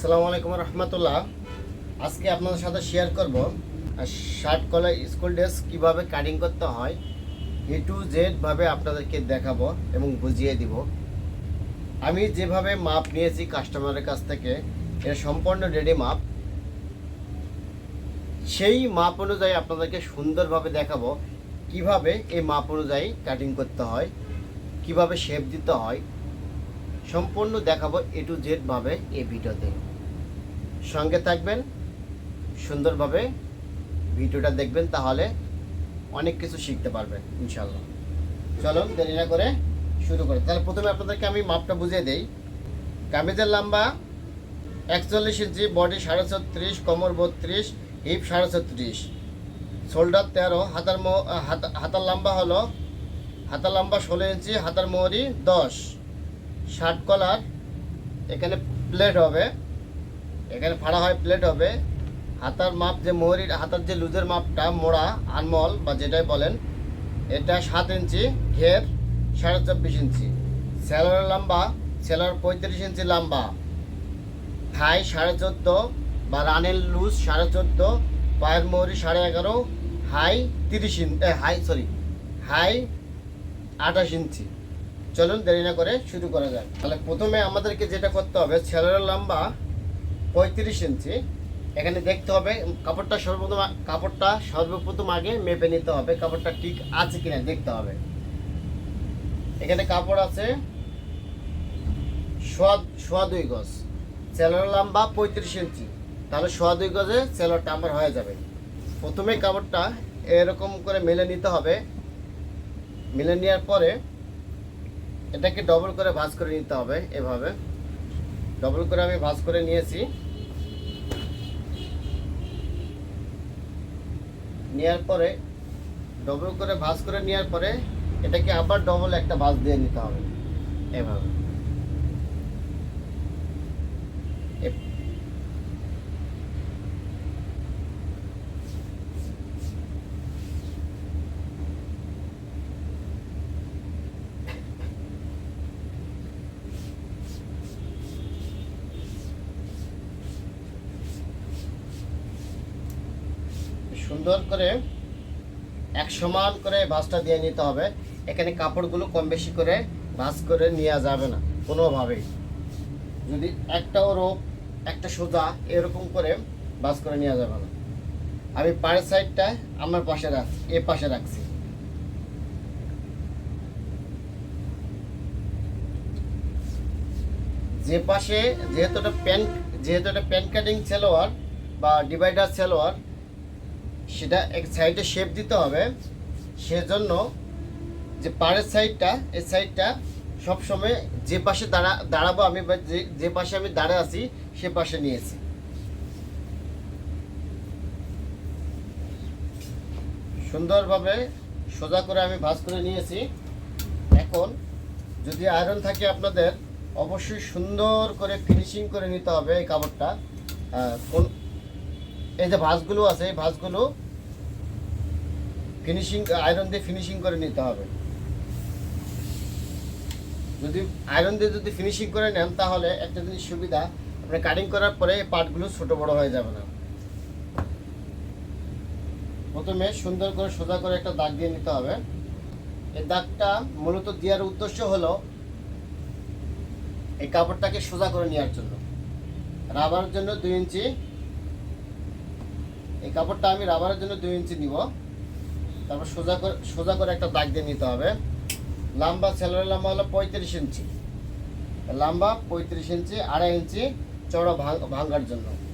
আসসালামু আলাইকুম রহমতুল্লাহ। আজকে আপনাদের সাথে শেয়ার করব শার্ট কলার স্কুল ড্রেস কীভাবে কাটিং করতে হয় এ টু জেড ভাবে আপনাদেরকে দেখাবো এবং বুঝিয়ে দিব। আমি যেভাবে মাপ নিয়েছি কাস্টমারের কাছ থেকে এটা সম্পূর্ণ রেডি মাপ সেই মাপ অনুযায়ী আপনাদেরকে সুন্দরভাবে দেখাবো কীভাবে এই মাপ অনুযায়ী কাটিং করতে হয়, কীভাবে শেপ দিতে হয়। সম্পূর্ণ দেখাবো এ টু জেড ভাবে এই ভিডিওতে। সঙ্গে থাকবেন, সুন্দরভাবে ভিডিওটা দেখবেন, তাহলে অনেক কিছু শিখতে পারবেন ইনশাল্লাহ চলো দেরি না করে শুরু করি। তাহলে প্রথমে আপনাদেরকে আমি মাপটা বুঝিয়ে দেই। কামিজের লম্বা একচল্লিশ ইঞ্চি, বডি সাড়ে ছত্রিশ, কোমর বত্রিশ, হিপ সাড়ে ছত্রিশ। শোল্ডার তেরো, হাতার মো- হাতা- হাতার লম্বা হলো, হাতার লম্বা ষোলো ইঞ্চি, হাতার মোহরি দশ। শার্ট কলার এখানে প্লেট হবে। এখানে ফাড়া হয় প্লেট হবে। হাতার মাপ যে মোহরির, হাতার যে লুজের মাপটা, মোড়া, আনমল বা যেটাই বলেন, এটা সাত ইঞ্চি, ঘের সাড়ে চব্বিশ ইঞ্চি। সেলার লম্বা, সেলার পঁয়ত্রিশ ইঞ্চি লম্বা। থাই সাড়ে চোদ্দ, বা রানের লুজ সাড়ে চোদ্দ, পায়ের মোহরি সাড়ে এগারো, হাই তিরিশ ইঞ্চি হাই, সরি, হাই আঠাশ ইঞ্চি। চলুন দেরি না করে শুরু করা যাক। তাহলে প্রথমে আমাদেরকে যেটা করতে হবে ছেলের লম্বা পঁয়ত্রিশ ইঞ্চি। এখানে দেখতে হবে, কাপড়টা সর্বপ্রথম কাপড়টা সর্বপ্রথম আগে মেপে নিতে হবে, কাপড়টা ঠিক আছে কিনা দেখতে হবে। এখানে কাপড় আছে সোয়া সোয়া দুই গজ। সেলোর লম্বা পঁয়ত্রিশ ইঞ্চি। তাহলে সোয়া দুই গজে সেলোরটা আমার হয়ে যাবে। প্রথমে কাপড়টা এরকম করে মেলে নিতে হবে। মেলে নেওয়ার পরে এটাকে ডবল করে ভাঁজ করে নিতে হবে এভাবে। ডবল করে আমি ভাজ করে নিয়েছি। নেওয়ার পরে ডবল করে ভাজ করে নেওয়ার পরে, এটাকে আবার ডবল একটা ভাজ দিয়ে নিতে হবে। এভাবে। সুন্দর করে এক সমান করে ভাঁজটা দিয়ে নিতে হবে। এখানে কাপড়গুলো কম বেশি করে ভাঁজ করে নেওয়া যাবে না, কোনোভাবেই। যদি একটা রোপ একটা সোজা এরকম করে ভাঁজ করে নেওয়া যাবে না। আমি পায়ের সাইডটা আমার পাশে রাখছি এ পাশে রাখছি। যে পাশে যেহেতু এটা প্যান্ট যেহেতু এটা প্যান্ট কাটিং সেলোয়ার বা ডিভাইডার সেলোয়ার সেটা এক সাইডে শেপ দিতে হবে। সেজন্য যে পাড়ের সাইডটা এই সাইডটা সবসময় যে পাশে দাঁড়া দাঁড়াবো আমি বা যে পাশে আমি দাঁড়া আছি, সে পাশে নিয়েছি। সুন্দরভাবে সোজা করে আমি ভাজ করে নিয়েছি। এখন যদি আয়রন থাকে আপনাদের, অবশ্যই সুন্দর করে ফিনিশিং করে নিতে হবে এই কাপড়টা। কোন এই যে ভাঁজগুলো আছে, এই ভাঁজগুলো ফিনিশিং আয়রন দিয়ে ফিনিশিং করে নিতে হবে। যদি আয়রন দিয়ে যদি ফিনিশিং করে নেন, তাহলে একটা জিনিস সুবিধা, আপনি কাটিং করার পরে পার্টগুলো ছোট বড় হয়ে যাবে না। প্রথমে সুন্দর করে সোজা করে একটা দাগ দিয়ে নিতে হবে। এই দাগটা মূলত দেওয়ার উদ্দেশ্য হলো এই কাপড়টাকে সোজা করে নেওয়ার জন্য। রাবার জন্য দুই ইঞ্চি এই কাপড়টা আমি রাবারের জন্য দুই ইঞ্চি নিব। তারপর সোজা করে সোজা করে একটা দাগ দিয়ে নিতে হবে। লম্বা সেলারের লম্বা হলো পঁয়ত্রিশ ইঞ্চি। লম্বা পঁয়ত্রিশ ইঞ্চি, আড়াই ইঞ্চি চড়া ভাঙ- ভাঙার জন্য।